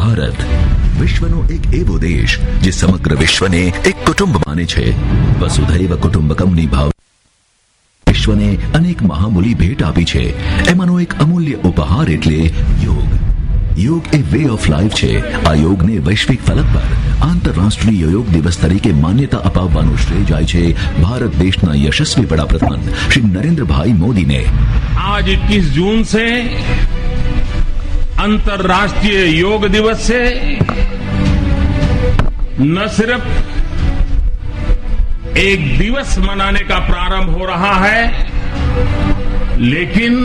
ભારત. વિશ્વનો એક એવો દેશ જે સમગ્ર વિશ્વને એક કુટુંબ માને છે. વસુધૈવ કુટુંબકમની ભાવ વિશ્વને અનેક મહામૂલી ભેટ આપી છે. એમાંનો એક અમૂલ્ય ઉપહાર એટલે યોગ. યોગ એ વે ઓફ લાઈફ છે. આ યોગને વૈશ્વિક ફલક પર આંતરરાષ્ટ્રીય યોગ દિવસ તરીકે માન્યતા અપાવવાનો શ્રેય જાય છે ભારત દેશના યશસ્વી વડાપ્રધાન શ્રી નરેન્દ્રભાઈ મોદીને. આજ 21 જૂન સે अंतर्राष्ट्रीय योग दिवस से न सिर्फ़ एक दिवस मनाने का प्रारंभ हो रहा है, लेकिन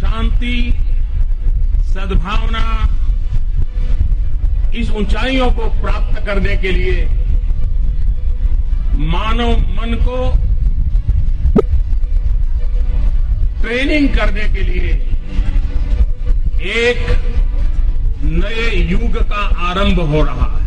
शांति, सद्भावना इस ऊंचाइयों को प्राप्त करने के लिए मानव मन को ट्रेनिंग करने के लिए एक नए युग का आरंभ हो रहा है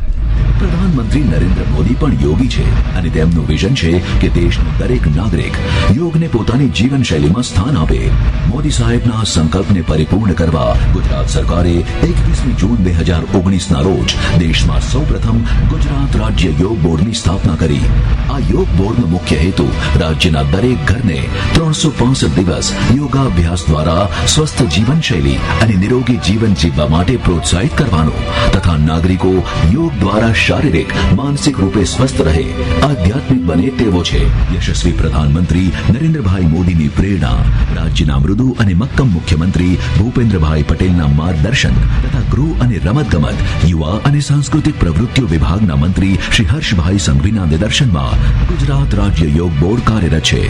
પ્રધાનમંત્રી નરેન્દ્ર મોદી પણ યોગી છે અને તેમનું વિઝન છે કે દેશનો દરેક નાગરિક યોગને પોતાની જીવનશૈલીમાં સ્થાન આપે. મોદી સાહેબના સંકલ્પને પરિપૂર્ણ કરવા ગુજરાત સરકારે એકવીસમી જૂન બે હજાર ઓગણીસના રોજ દેશમાં સૌપ્રથમ ગુજરાત રાજ્ય યોગ બોર્ડની સ્થાપના કરી. આ યોગ બોર્ડનો મુખ્ય હેતુ રાજ્યના દરેક ઘરને ત્રણસો પાંસઠ દિવસ યોગાભ્યાસ દ્વારા સ્વસ્થ જીવનશૈલી અને નિરોગી જીવન જીવવા માટે પ્રોત્સાહિત કરવાનો તથા નાગરિકો યોગ દ્વારા શારીરિક માનસિક રૂપે સ્વસ્થ રહે, આધ્યાત્મિક બને તેવો છે. યશસ્વી પ્રધાનમંત્રી નરેન્દ્રભાઈ મોદીની પ્રેરણા, રાજ્યના મૃદુ અને મક્કમ મુખ્યમંત્રી ભૂપેન્દ્રભાઈ પટેલના માર્ગદર્શન તથા ગૃહ અને રમતગમત, યુવા અને સાંસ્કૃતિક પ્રવૃત્તિઓ વિભાગના મંત્રી શ્રી હર્ષભાઈ સંઘવીના નિદર્શનમાં ગુજરાત રાજ્ય યોગ બોર્ડ કાર્યરત છે.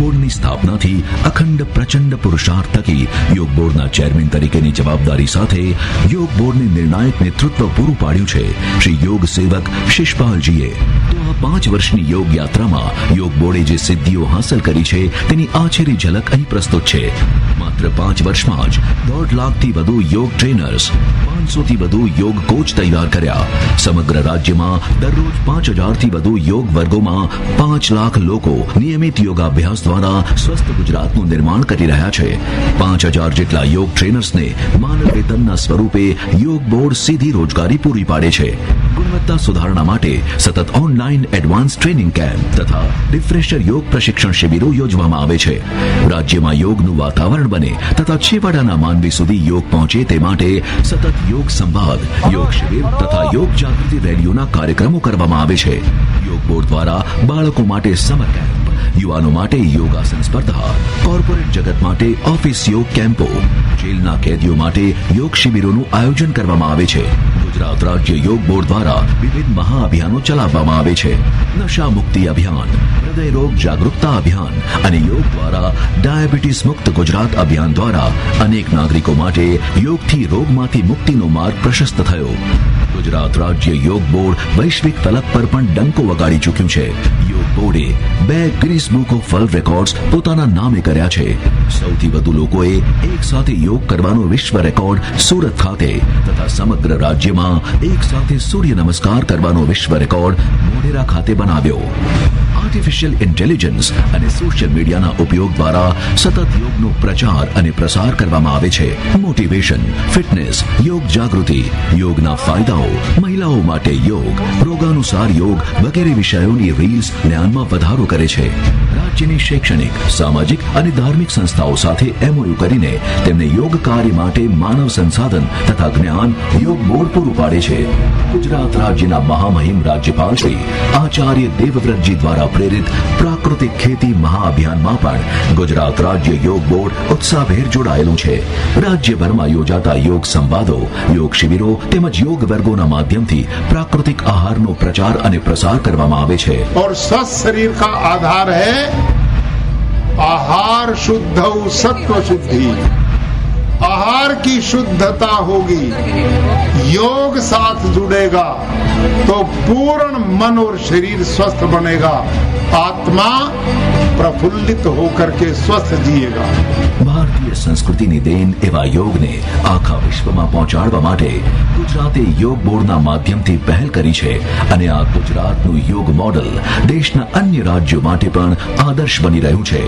બોર્ડની સ્થાપનાથી અખંડ પ્રચંડ પુરુષાર્થ થકી યોગ બોર્ડના ચેરમેન તરીકેની જવાબદારી સાથે યોગ બોર્ડને નિર્ણાયક નેતૃત્વ પૂરું પાડ્યું છે. શ્રી યોગ સેવક શિષપાલજીએ તો આ પાંચ વર્ષની યોગ યાત્રામાં યોગ બોર્ડે જે સિદ્ધિઓ હાંસલ કરી છે તેની આછેરી ઝલક અહીં પ્રસ્તુત છે. માત્ર પાંચ વર્ષમાં જ દોઢ લાખથી વધુ યોગ ટ્રેનર્સ પાંચસોથી વધુ યોગ કોચ તૈયાર કર્યા. સમગ્ર રાજ્યમાં દરરોજ પાંચ હજારથી વધુ યોગ વર્ગોમાં પાંચ લાખ લોકો નિયમિત યોગાભ્યાસ દ્વારા સ્વસ્થ ગુજરાતનું નિર્માણ કરી રહ્યા છે. પાંચ હજાર જેટલા યોગ ટ્રેનર્સને માનવ વેતનના સ્વરૂપે યોગ બોર્ડ સીધી રોજગારી પૂરી પાડે છે. ગુણવત્તા સુધારણા માટે સતત ઓનલાઈન એડવાન્સ ટ્રેનિંગ કેમ્પ તથા રિફ્રેશર યોગ પ્રશિક્ષણ શિબિરો યોજવામાં આવે છે. રાજ્યમાં યોગનું વાતાવરણ બને તથા છેવાડાના માનવી સુધી યોગ પહોંચે તે માટે સતત યોગ સંવાદ યોગ શિબિર તથા યોગ જાગૃતિ રેલીઓના કાર્યક્રમો કરવામાં આવે છે. યોગ બોર્ડ દ્વારા બાળકો માટે સમર કેમ્પ, યુવાનો માટે યોગાસન સ્પર્ધા, કોર્પોરેટ જગત માટે ઓફિસ યોગ કેમ્પો, જેલના કેદીઓ માટે યોગ શિબિરોનું આયોજન કરવામાં આવે છે. ગુજરાત રાજ્ય યોગ બોર્ડ દ્વારા વિવિધ મહાઅભિયાનો ચલાવવામાં આવે છે. નશા મુક્તિ અભિયાન, હૃદય રોગ જાગૃતતા અભિયાન અને યોગ દ્વારા ડાયાબિટીસ મુક્ત ગુજરાત અભિયાન દ્વારા અનેક નાગરિકો માટે યોગથી રોગમાંથી મુક્તિનો માર્ગ પ્રશસ્ત થયો. ગુજરાત રાજ્ય યોગ બોર્ડ વૈશ્વિક તલક પર પણ ડંકો વગાડી ચૂક્યું છે. યોગ બોર્ડે બે Guinness book of world records પોતાના નામે કર્યા છે. સૌથી વધુ લોકોએ એક સાથે યોગ કરવાનો વિશ્વ રેકોર્ડ સુરત ખાતે તથા સમગ્ર રાજ્યમાં એક સાથે સૂર્ય નમસ્કાર કરવાનો વિશ્વ રેકોર્ડ મોઢેરા ખાતે બનાવ્યો. આર્ટિફિશિયલ ઇન્ટેલિજન્સ અને સોશિયલ મીડિયાના ઉપયોગ દ્વારા સતત યોગનો પ્રચાર અને પ્રસાર કરવામાં આવે છે. મોટિવેશન ફિટનેસ યોગ જાગૃતિ, યોગના ફાયદાઓ, મહિલાઓ માટે યોગ રોગાનુસાર યોગ વગેરે વિષયોની રીલ્સ જ્ઞાનમાં વધારો કરે છે. રાજ્યની શૈક્ષણિક, સામાજિક અને ધાર્મિક સંસ્થાઓ સાથે એમઓયુ કરીને તેમને યોગ કાર્ય માટે માનવ સંસાધન તથા જ્ઞાન યોગ બોર્ડ પૂરું પાડે છે. ગુજરાત રાજ્યના મહામહિમ રાજ્યપાલ શ્રી આચાર્ય દેવવ્રતજી દ્વારા પ્રેરિત પ્રાકૃતિક ખેતી મહાઅભિયાનમાં પણ ગુજરાત રાજ્ય યોગ બોર્ડ ઉત્સાહભેર જોડાયેલું છે રાજ્યભરમાં યોજાતા યોગ સંવાદો યોગ શિબિરો તેમજ યોગ વર્ગોના માધ્યમથી પ્રાકૃતિક આહારનો પ્રચાર અને પ્રસાર કરવામાં આવે છે और स्वस्थ शरीर का आधार है आहार शुद्ध सत्व शुद्धि आहार की शुद्धता होगी योग साथ जुड़ेगा तो पूर्ण मन और शरीर स्वस्थ बनेगा आत्मा प्रफुल्लित होकर के स्वस्थ जिएगा ભારતીય સંસ્કૃતિની દેન એવા યોગને આખા વિશ્વમાં પહોંચાડવા માટે ગુજરાતે યોગ બોર્ડના માધ્યમથી પહેલ કરી છે અને આ ગુજરાતનું યોગ મોડલ દેશના અન્ય રાજ્યો માટે પણ આદર્શ બની રહ્યું છે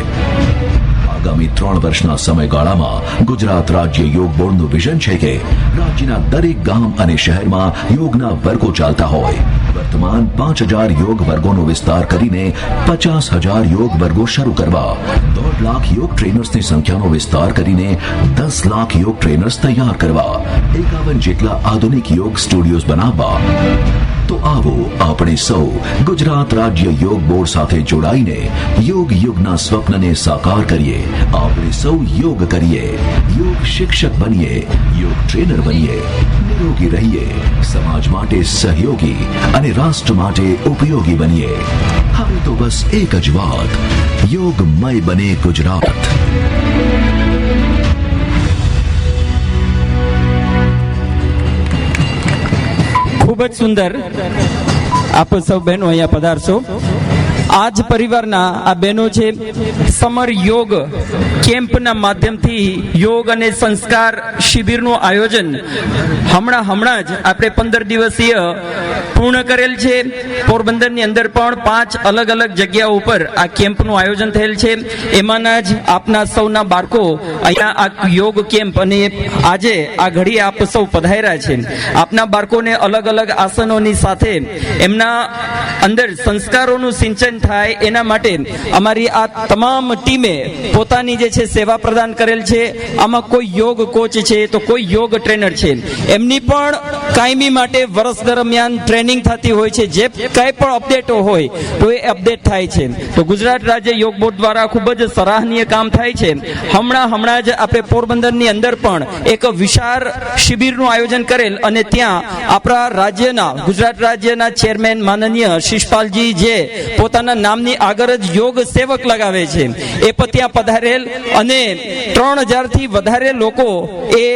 આ આગામી ત્રણ વર્ષના સમયગાળામાં ગુજરાત રાજ્ય યોગ બોર્ડનું વિઝન છે કે રાજ્યના દરેક ગામ અને શહેરમાં યોગના વર્ગો ચાલતા હોય. વર્તમાન પાંચ હજાર યોગ વર્ગોનો વિસ્તાર કરીને પચાસ હજાર યોગ વર્ગો શરૂ કરવા. દોઢ લાખ યોગ ટ્રેનર્સની સંખ્યાનો વિસ્તાર કરીને દસ લાખ યોગ ટ્રેનર્સ તૈયાર કરવા. એકાવન જેટલા આધુનિક યોગ સ્ટુડિયોઝ બનાવવા. તો આવો આપણે સૌ ગુજરાત રાજ્ય યોગ બોર્ડ સાથે જોડાઈને યોગ યુગના સ્વપ્નને સાકાર કરીએ. આપણે સૌ યોગ કરીએ. યોગ શિક્ષક બનીએ. યોગ ટ્રેનર બનીએ. નિરોગી રહીએ. સમાજ માટે સહયોગી અને રાષ્ટ્ર માટે ઉપયોગી બનીએ. હવે તો બસ એક જ વાત. યોગમય બને ગુજરાત. જ સુંદર આપ સૌ બહેનો અહીંયા પધારશો. આજ પરિવારના આ બહેનો છે સમર યોગ કેમ્પના માધ્યમથી યોગ અને સંસ્કાર શિબિરનું આયોજન હમણાં હમણાં જ આપણે પંદર દિવસીય પૂર્ણ કરેલ છે. પોરબંદરની અંદર પણ પાંચ અલગ અલગ જગ્યાઓ ઉપર આ કેમ્પનું આયોજન થયેલ છે. એમાંના જ આપના સૌના બાળકો અહીંયા આ યોગ કેમ્પ અને આજે આ ઘડી આપ સૌ પધાર્યા છે. આપના બાળકોને અલગ અલગ આસનોની સાથે એમના અંદર સંસ્કારોનું સિંચન થાય એના માટે અમારી આ તમામ ટીમે પોતાની જે છે, સેવા પ્રદાન કરેલ છે. આમાં કોઈ યોગ કોચ છે તો કોઈ યોગ ટ્રેનર છે. એમની પણ કાયમી માટે વર્ષ દરમિયાન ટ્રેનિંગ થતી હોય છે. જે કંઈ પણ અપડેટો હોય તો એ અપડેટ થાય છે. તો ગુજરાત રાજ્ય યોગ બોર્ડ દ્વારા ખૂબ જ સરાહનીય કામ થાય છે. હમણાં હમણાં જ આપણે પોરબંદરની અંદર પણ એક વિશાળ શિબિરનું આયોજન કરેલ અને ત્યાં આપણા રાજ્યના, ગુજરાત રાજ્યના ચેરમેન માનનીય શિષપાલજી જે પોતાના નામની આગળ જ યોગ સેવક લગાવે છે. એ પણ ત્યાં પધારેલ અને ત્રણ હજારથી વધારે લોકો એ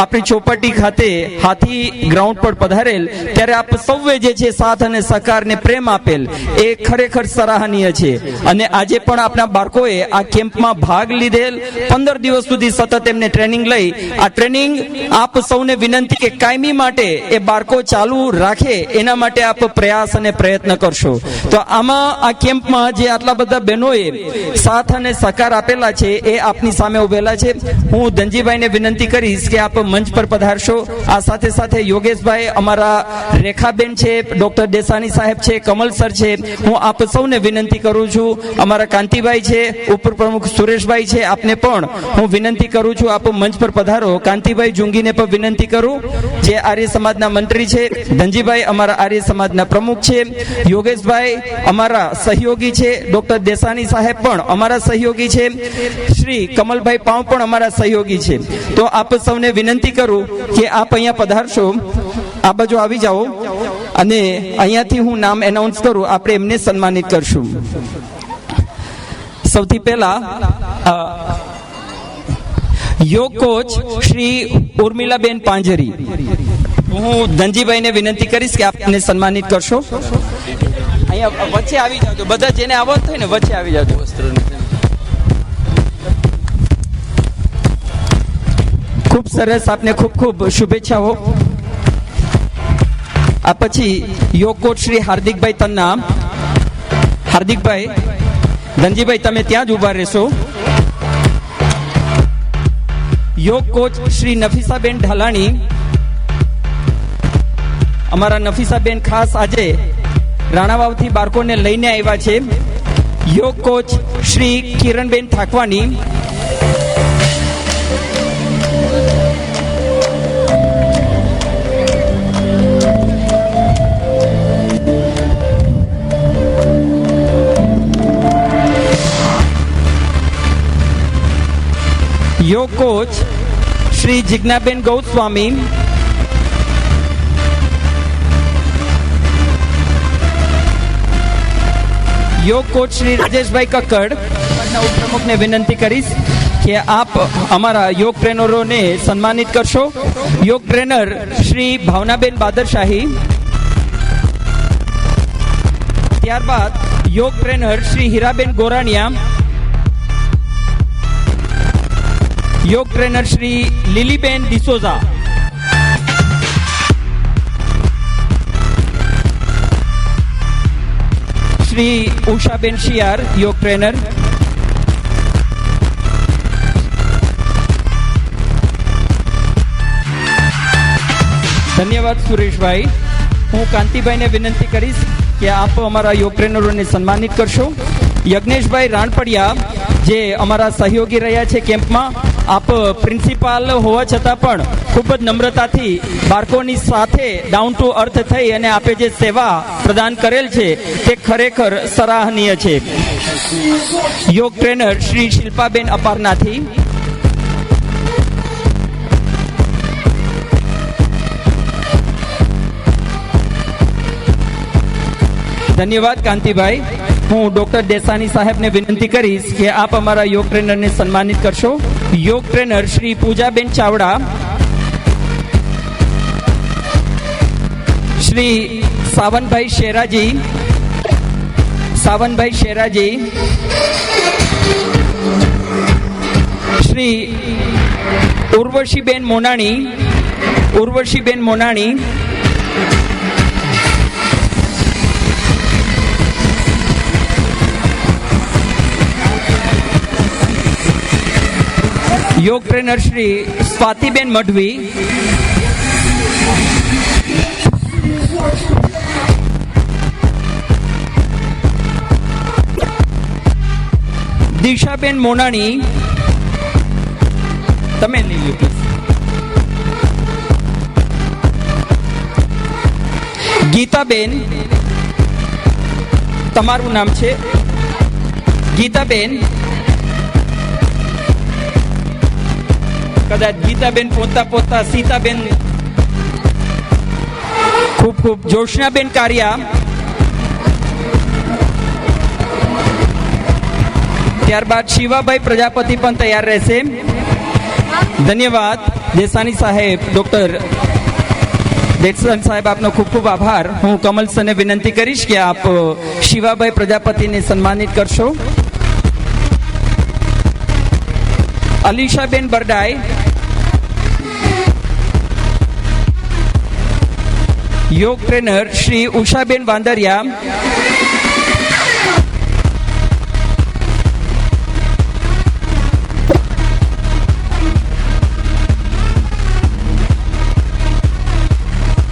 આપણી ચોપાટી ખાતે હાથી ગ્રાઉન્ડ પર પધારેલ, ત્યારે આપ સૌએ જે છે સાથ અને સહકારને પ્રેમ આપેલ. એ ખરેખર સરાહનીય છે. અને આજે પણ આપણા બાળકોએ આ કેમ્પમાં ભાગ લીધેલ. પંદર દિવસ સુધી સતત એમને ટ્રેનિંગ લઈ. આ ટ્રેનિંગ આપ સૌને વિનંતી કે કાયમી માટે એ બાળકો ચાલુ રાખે. એના માટે આપ પ્રયાસ અને પ્રયત્ન કરશો. તો આમાં આ કેમ્પમાં જે આટલા બધા બહેનોએ સાથ અને સહકાર આપેલા છે, એ આપની સામે ઉભેલા છે. હું ધનજીભાઈને વિનંતી કરીશ કે આપ મંચ પર પધારશો. આ સાથે સાથે યોગેશભાઈ અમારા રેખાબેન છે, ડોક્ટર દેસાની સાહેબ છે, કમલ સર છે. હું આપ સૌને વિનંતી કરું છું. અમારા કાંતિભાઈ છે ઉપર પ્રમુખ સુરેશભાઈ છે, આપને પણ હું વિનંતી કરું છું, આપ મંચ પર પધારો. કાંતિભાઈ જુંગીને પણ વિનંતી કરું. જે આર્ય સમાજના મંત્રી છે, ધનજીભાઈ અમારા આર્ય સમાજના પ્રમુખ છે. યોગેશભાઈ અમારા સહયોગી છે, ડોક્ટર દેસાની સાહેબ પણ અમારા સહયોગી છે. શ્રી કમલભાઈ પાવ પણ અમારા સહયોગી છે. તો આપ સૌને વિનંતી કરું કે આપ અહીંયા પધારશો. આ બાજુ આવી જાઓ અને અહીંયાથી હું નામ એનાઉન્સ કરું. આપણે એમને સન્માનિત કરશું. સૌથી પહેલા યોગ કોચ શ્રી ઉર્મિલાબેન પાંજરી. હું ધનજીભાઈને વિનંતી કરીશ કે આપને સન્માનિત કરશો. અહીંયા વચ્ચે આવી જાજો બધા જેને આવત થાય ને વચ્ચે આવી જાજો ખૂબ સરસ આપને ખૂબ ખૂબ શુભેચ્છાઓ. આ પછી યોગ કોચ શ્રી હાર્દિકભાઈ તન્ના. હાર્દિકભાઈ, ધનજીભાઈ, તમે ત્યાં જ ઊભા રહેશો. યોગ કોચ શ્રી નફીસાબેન ઢાલાણી. અમારા નફીસાબેન ખાસ આજે રાણાવાવથી બાળકોને લઈને આવ્યા છે. યોગ કોચ શ્રી કિરણબેન ઠાકવાની કોચ શ્રી જિજ્ઞાબેન ગૌસ્વામી યોગ કોચ શ્રી રાજેશભાઈ કક્કડ ઉપપ્રમુખને વિનંતી કરીશ કે આપ અમારા યોગ ટ્રેનરોને સન્માનિત કરશો. યોગ ટ્રેનર શ્રી ભાવનાબેન બાદરશાહી. ત્યારબાદ યોગ ટ્રેનર શ્રી હીરાબેન ગોરાણીયા. યોગ ટ્રેનર શ્રી લીલીબેન ડિસોઝા. શ્રી ઉષાબેન શિયાર, યોગ ટ્રેનર. ધન્યવાદ સુરેશભાઈ. હું કાંતિભાઈને વિનંતી કરીશ કે આપ અમારા યોગ ટ્રેનરોને સન્માનિત કરશો. યજ્ઞેશભાઈ રાણપડિયા જે અમારા સહયોગી રહ્યા છે કેમ્પમાં, આપ પ્રિન્સિપાલ હોવા છતાં પણ ખૂબ જ નમ્રતાથી બાળકોની સાથે ડાઉન ટુ અર્થ થઈ અને આપે જે સેવા પ્રદાન કરેલ છે, તે ખરેખર સરાહનીય છે. યોગ ટ્રેનર શ્રી શિલ્પાબેન અપારનાથી. ધન્યવાદ કાંતિભાઈ. હું ડોક્ટર દેસાની સાહેબને વિનંતી કરીશ કે આપ અમારા યોગ ટ્રેનરને સન્માનિત કરશો. યોગ ટ્રેનર શ્રી પૂજાબેન ચાવડા, શ્રી સાવનભાઈ શેરાજી સાવનભાઈ શેરાજી, શ્રી ઉર્વશીબેન મોનાણી ઉર્વશીબેન મોનાણી યોગ ટ્રેનર શ્રી સ્વાતિબેન મઢવી. દિશાબેન મોનાણી. તમે લઈ લો ગીતાબેન. તમારું નામ છે? ગીતાબેન. કદાચ ગીતાબેન પોતા પોતા, સીતાબેન ખૂબ ખૂબ જોશનાબેન કારિયા. ત્યારબાદ શિવાભાઈ પ્રજાપતિ પણ તૈયાર રહેશે. ધન્યવાદ, દેસાની સાહેબ, ડોક્ટર દેસાન સાહેબ, આપનો ખૂબ ખૂબ આભાર. હું કમલ સને વિનંતી કરીશ કે આપ શિવાભાઈ પ્રજાપતિને સન્માનિત કરશો. અલીશાબેન બરડાઈ યોગ ટ્રેનર શ્રી ઉષાબેન વાંદરિયા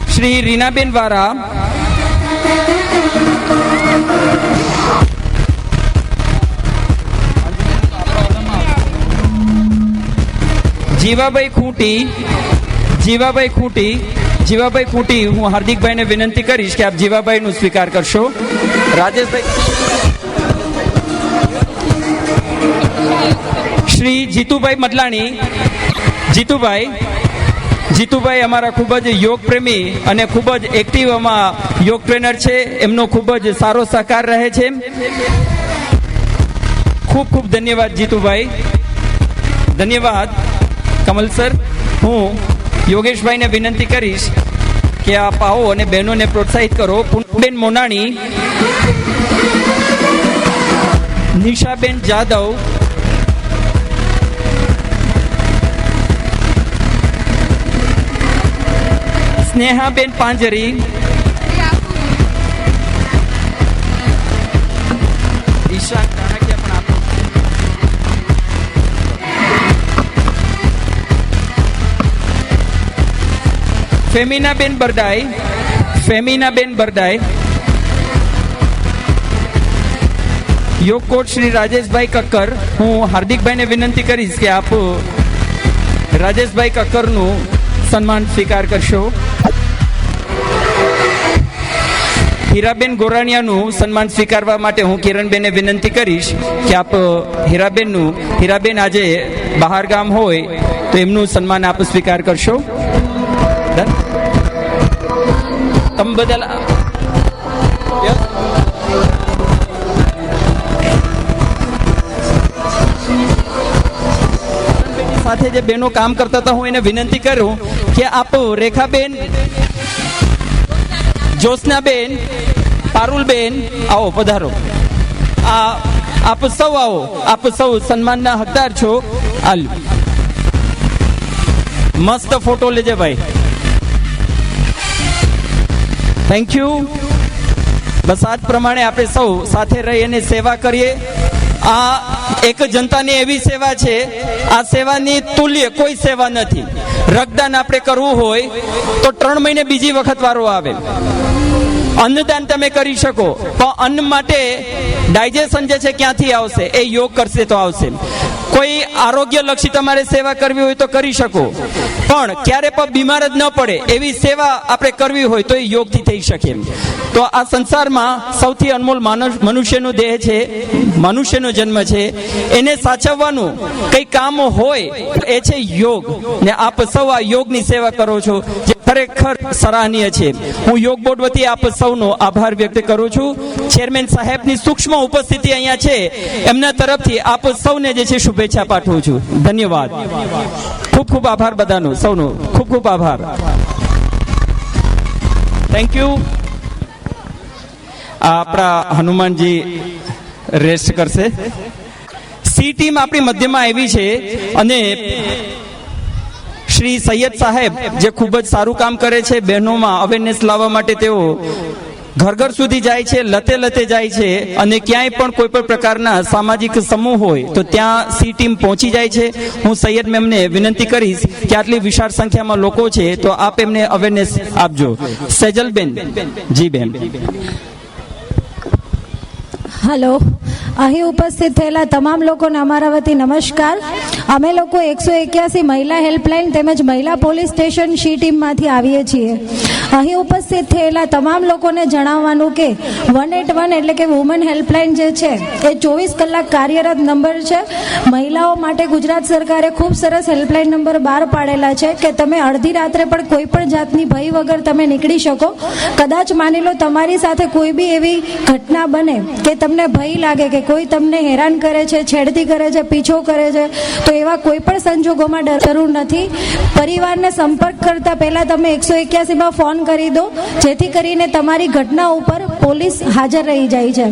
શ્રી રીનાબેન વારા જીવાભાઈ ખૂંટી જીવાભાઈ ખૂંટી જીવાભાઈ ખૂંટી, હું હાર્દિકભાઈને વિનંતી કરીશ કે આપ જીવાભાઈનું સ્વીકાર કરશો. રાજેશભાઈ. શ્રી જીતુભાઈ મદલાણી. જીતુભાઈ જીતુભાઈ અમારા ખૂબ જ યોગ પ્રેમી અને ખૂબ જ એક્ટિવ આમાં યોગ ટ્રેનર છે. એમનો ખૂબ જ સારો સહકાર રહે છે. ખૂબ ખૂબ ધન્યવાદ જીતુભાઈ. ધન્યવાદ. કમલ સર, હું યોગેશભાઈને વિનંતી કરીશ કે આપ આવો અને બહેનોને પ્રોત્સાહિત કરો. પૂનમબેન મોનાણી, નિશાબેન જાદવ, સ્નેહાબેન પાંજરી ફેમિનાબેન બરડાઈ ફેમિનાબેન બરડાઈ યોગ કોચ શ્રી રાજેશભાઈ કક્કર. હું હાર્દિકભાઈને વિનંતી કરીશ કે આપ રાજેશભાઈ કક્કરનું સન્માન સ્વીકાર કરશો. હીરાબેન ગોરાણીયાનું સન્માન સ્વીકારવા માટે હું કિરણબેને વિનંતી કરીશ કે આપ હીરાબેનનું, હીરાબેન આજે બહાર ગામ હોય તો એમનું સન્માન આપ સ્વીકાર કરશો. Done? તમે બધા સાથે જે બેનો કામ કરતા હતા, હું એને વિનંતી કરું કે આપ રેખાબેન, જ્યોત્સનાબેન, પારુલબેન, આવો, પધારો. આ, આપ સૌ આવો. આપ સૌ સન્માનના હકદાર છો. હાલ. મસ્ત ફોટો લેજે ભાઈ. થેન્ક યુ બસ આ જ પ્રમાણે આપણે સૌ સાથે રહી અને સેવા કરીએ. આ એક જનતાની એવી સેવા છે, આ સેવાની તુલ્ય કોઈ સેવા નથી. રક્તદાન આપણે કરવું હોય તો ત્રણ મહિને બીજી વખત વારો આવે. અન્નદાન તમે કરી શકો. પણ અન્ન માટે ડાયજેશન જે છે ક્યાંથી આવશે? એ યોગ કરશે તો આવશે. કોઈ આરોગ્ય લક્ષી તમારે સેવા કરવી હોય તો કરી શકો. પણ ક્યારે પણ બીમાર જ ન પડે એવી સેવા આપણે કરવી હોય તો એ યોગથી થઈ શકે તો આ સંસારમાં સૌથી અનમોલ માનવ મનુષ્યનો દેહ છે, મનુષ્યનો જન્મ છે. એને સાચવવાનું કંઈ કામ હોય એ છે યોગ. ને આપ સૌ આ યોગની સેવા કરો છો, જે ખરેખર સરાહનીય છે. હું યોગ બોર્ડ વતી આપ સૌનો આભાર વ્યક્ત કરું છું. ચેરમેન સાહેબની સૂક્ષ્મ ઉપસ્થિતિ અહીંયા છે. એમના તરફથી આપ સૌને જે છે શુભેચ્છા પાઠવું છું. ધન્યવાદ. ખૂબ ખૂબ આભાર બધાનો. સૌનો ખૂબ ખૂબ આભાર. થેન્ક યુ આપણા હનુમાનજી રેસ્ટ કરશે. સી ટીમ આપણી મધ્યમાં આવી છે અને શ્રી સૈયદ સાહેબ જે ખૂબ જ સારું કામ કરે છે બહેનોમાં અવેરનેસ લાવવા માટે તેઓ ઘર ઘર સુધી જાય છે, લતે લતે જાય છે અને ક્યાંય પણ કોઈ પણ પ્રકારના સામાજિક સમૂહ હોય તો ત્યાં સી ટીમ પહોંચી જાય છે. હું સૈયદ મેમને વિનંતી કરીશ કે આટલી વિશાળ સંખ્યામાં લોકો છે તો આપ એમને અવેરનેસ આપજો. સેજલબેન, જી બેન. હલો. અહીં ઉપસ્થિત થયેલા તમામ લોકોને અમારા વતી નમસ્કાર. અમે લોકો એકસો એક્યાસી મહિલા હેલ્પલાઇન તેમજ મહિલા પોલીસ સ્ટેશન શી ટીમમાંથી આવીએ છીએ. અહીં ઉપસ્થિત થયેલા તમામ લોકોને જણાવવાનું કે વન એટ વન એટલે કે વુમન હેલ્પલાઇન જે છે, એ ચોવીસ કલાક કાર્યરત નંબર છે. મહિલાઓ માટે ગુજરાત સરકારે ખૂબ સરસ હેલ્પલાઇન નંબર બહાર પાડેલા છે કે તમે અડધી રાત્રે પણ કોઈ પણ જાતની ભય વગર તમે નીકળી શકો. કદાચ માની લો તમારી સાથે કોઈ બી એવી ઘટના બને કે તમને ભય લાગે કે કોઈ તમને હેરાન કરે છે, છેડતી કરે છે, પીછો કરે છે, તો એવા કોઈ પણ સંજોગોમાં જરૂર નથી. પરિવારને સંપર્ક કરતા પહેલા તમે એકસો એક્યાસીમાં ફોન કરી દો, જેથી કરીને તમારી ઘટના ઉપર પોલીસ હાજર રહી જાય છે.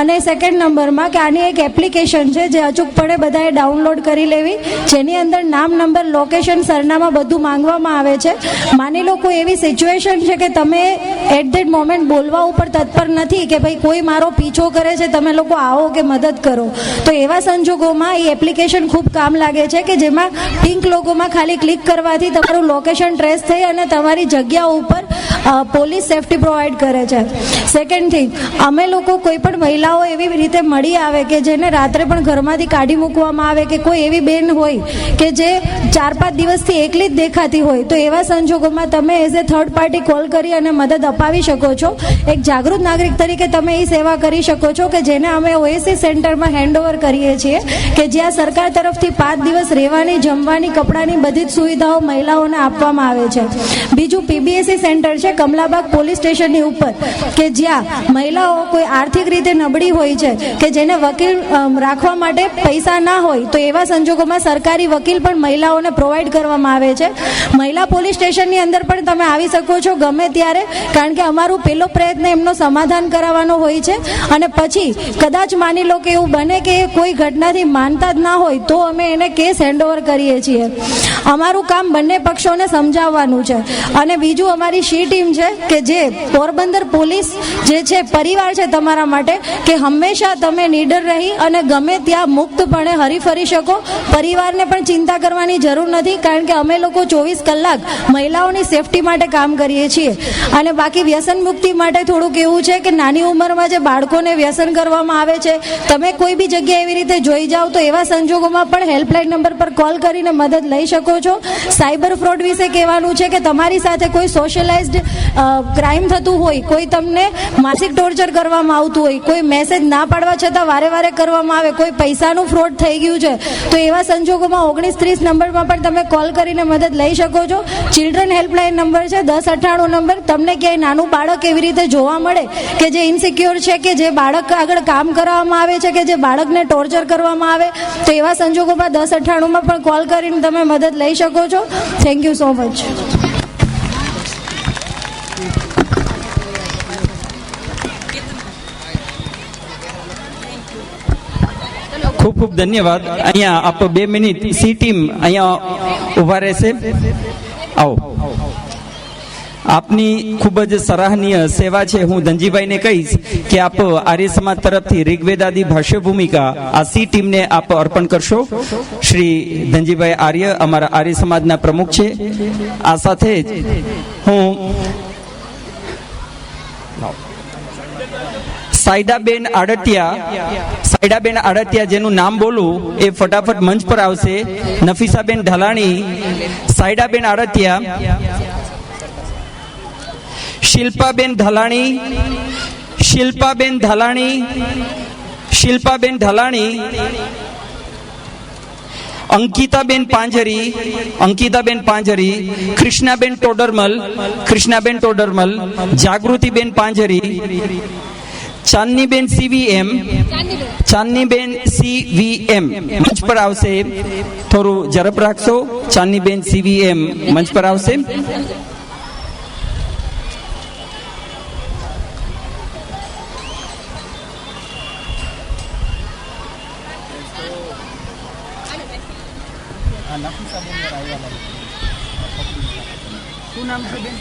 અને સેકન્ડ નંબરમાં કે આની એક એપ્લિકેશન છે, જે અચૂકપણે બધાએ ડાઉનલોડ કરી લેવી, જેની અંદર નામ નંબર લોકેશન સરનામા બધું માંગવામાં આવે છે. માની લો કોઈ એવી સિચ્યુએશન છે કે તમે એટ ધેટ મોમેન્ટ બોલવા ઉપર તત્પર નથી કે ભાઈ કોઈ મારો પીછો કરે છે, તમે લોકો આવો કે મદદ કરો. તો એવા સંજોગોમાં એ એપ્લિકેશન ખૂબ કામ લાગે છે કે જેમાં પિંક લોગોમાં ખાલી ક્લિક કરવાથી તમારું લોકેશન ટ્રેસ થઈ અને તમારી જગ્યા ઉપર પોલીસ સેફટી પ્રોવાઈડ કરે છે. સેકન્ડ થિંગ અમે લોકો કોઈ પણ મહિલાઓ એવી રીતે મળી આવે કે જેને રાત્રે પણ ઘરમાંથી કાઢી મૂકવામાં આવે કે કોઈ એવી બેન હોય કે જે ચાર પાંચ દિવસથી એકલી જ દેખાતી હોય, તો એવા સંજોગોમાં તમે as a third party call કરી અને મદદ અપાવી શકો છો. એક જાગૃત નાગરિક તરીકે તમે એ સેવા કરી શકો છો કે જેને અમે ઓએસી સેન્ટરમાં હેન્ડઓવર કરીએ છીએ કે જ્યાં સરકાર તરફથી પાંચ દિવસ રહેવાની, જમવાની, કપડાની બધી જ સુવિધાઓ મહિલાઓને આપવામાં આવે છે. બીજું પીબીએસસી સેન્ટર છે કમલાબાગ પોલીસ સ્ટેશનની ઉપર કે જ્યાં મહિલાઓ કોઈ આર્થિક રીતે નબળી હોય છે, કે જેને વકીલ રાખવા માટે પૈસા ના હોય, તો એવા સંજોગોમાં સરકારી વકીલ પણ મહિલાઓને પ્રોવાઈડ કરવામાં આવે છે. મહિલા પોલીસ સ્ટેશનની અંદર પણ તમે આવી શકો છો ગમે ત્યારે, કારણ કે અમારું પહેલો પ્રયત્ન એમનો સમાધાન કરાવવાનો હોય છે. અને પછી કદાચ માની લો કે એવું બને કે કોઈ ઘટનાથી માનતા જ ના હોય, તો અમે એને કેસ હેન્ડઓવર કરીએ છીએ. અમારું કામ બંને પક્ષોને સમજાવવાનું છે. અને બીજું અમારી શી ટીમ છે કે જે પોરબંદર પોલીસ જે છે, પરિવાર છે તમારા માટે, કે હંમેશા તમે નીડર રહી અને ગમે ત્યાં મુક્તપણે હરીફરી શકો. પરિવારને પણ ચિંતા કરવાની જરૂર નથી, કારણ કે અમે લોકો ચોવીસ કલાક મહિલાઓની સેફટી માટે કામ કરીએ છીએ. અને બાકી વ્યસન મુક્તિ માટે થોડુંક એવું છે કે નાની ઉંમરમાં જે બાળકોને વ્યસન કરવામાં આવે છે, તમે કોઈ બી જગ્યાએ એવી રીતે જોઈ જાઓ તો એવા સંજોગોમાં પણ હેલ્પલાઇન નંબર પર કોલ કરીને મદદ લઈ શકો છો. સાયબર ફ્રોડ વિશે કહેવાનું છે કે તમારી સાથે કોઈ સોશિયલાઇઝડ ક્રાઇમ થતું હોય, કોઈ તમને માનસિક ટોર્ચર કરવામાં આવતું હોય, કોઈ મેસેજ ના પાડવા છતાં વારે વારે કરવામાં આવે, કોઈ પૈસાનું ફ્રોડ થઈ ગયું છે, તો એવા સંજોગોમાં ઓગણીસ ત્રીસ નંબરમાં પણ તમે કોલ કરીને મદદ લઈ શકો છો. ચિલ્ડ્રન હેલ્પલાઇન નંબર છે, દસ અઠ્ઠાણું નંબર. તમને ક્યાંય નાનું બાળક એવી રીતે જોવા મળે કે જે ઇન્સિક્યોર છે કે જે બાળક આગળ કામ કરવામાં આવે છે કે જે બાળકને ટોર્ચર કરવામાં આવે, તો એવા સંજોગોમાં દસ અઠ્ઠાણુંમાં પણ કોલ કરીને તમે મદદ લઈ શકો છો. થેન્ક યુ સો મચ ખૂબ ખૂબ ધન્યવાદ. અહીંયા આપ બે મિનિટ સી ટીમ અહીંયા ઊભા રહેશે. આવો. આપની ખૂબ જ સરાહનીય સેવા છે. હું ધનજીભાઈને કહીશ કે આપ આર્ય સમાજ તરફથી ઋગ્વેદાદી ભાષ્ય ભૂમિકા આ સી ટીમને આપ અર્પણ કરશો. શ્રી ધનજીભાઈ આર્ય અમારા આર્ય સમાજના પ્રમુખ છે. આ સાથે જ હું સાયદાબેન આડતિયા સાયડાબેન આડતિયા જેનું નામ બોલું એ ફટાફટ મંચ પર આવશે. નફીસાબેન ઢલાણી સાયડાબેન આડતિયા, શિલ્પાબેન ઢલાણી શિલ્પાબેન ઢલાણી શિલ્પાબેન ઢલાણી, અંકિતાબેન પાંજરી અંકિતાબેન પાંજરી, કૃષ્ણાબેન ટોડરમલ કૃષ્ણાબેન ટોડરમલ, જાગૃતિબેન પાંજરી ચાંદનીબેન સીવીએમ ચાંદનીબેન સીવીએમ મંચ પર આવશે. થોડું ઝડપ રાખશો. ચાંદનીબેન સીવીએમ મંચ પર આવશે. શું નામ છે બેન?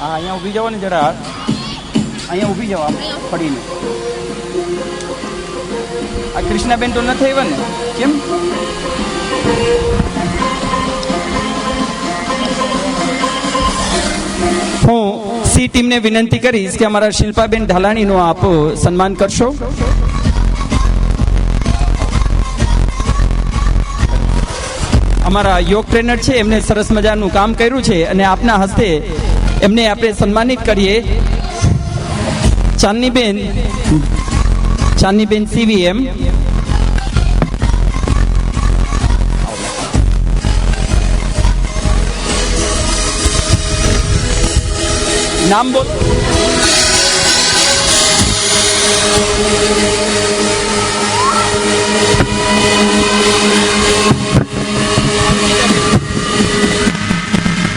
હા, અહીંયા ઊભી જવાની જરા. અહીંયા ઊભી જાઓ, આમ આ કૃષ્ણાબેન તો નથી આવ્યા ને? કેમ? હું સી ટીમને વિનંતી કરીશ કે અમારા શિલ્પાબેન ઢાલાણીનું આપ સન્માન કરશો. અમારા યોગ ટ્રેનર છે, એમને સરસ મજાનું કામ કર્યું છે અને આપના હસ્તે એમને આપણે સન્માનિત કરીએ. ચાંદનીબેન ચાંદનીબેન સીવીએમ નામ બોલ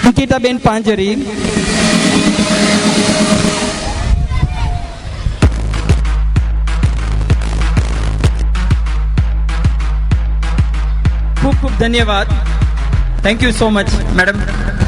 અંકિતાબેન પાંજરી ખૂબ ખૂબ ધન્યવાદ થેન્ક યુ સો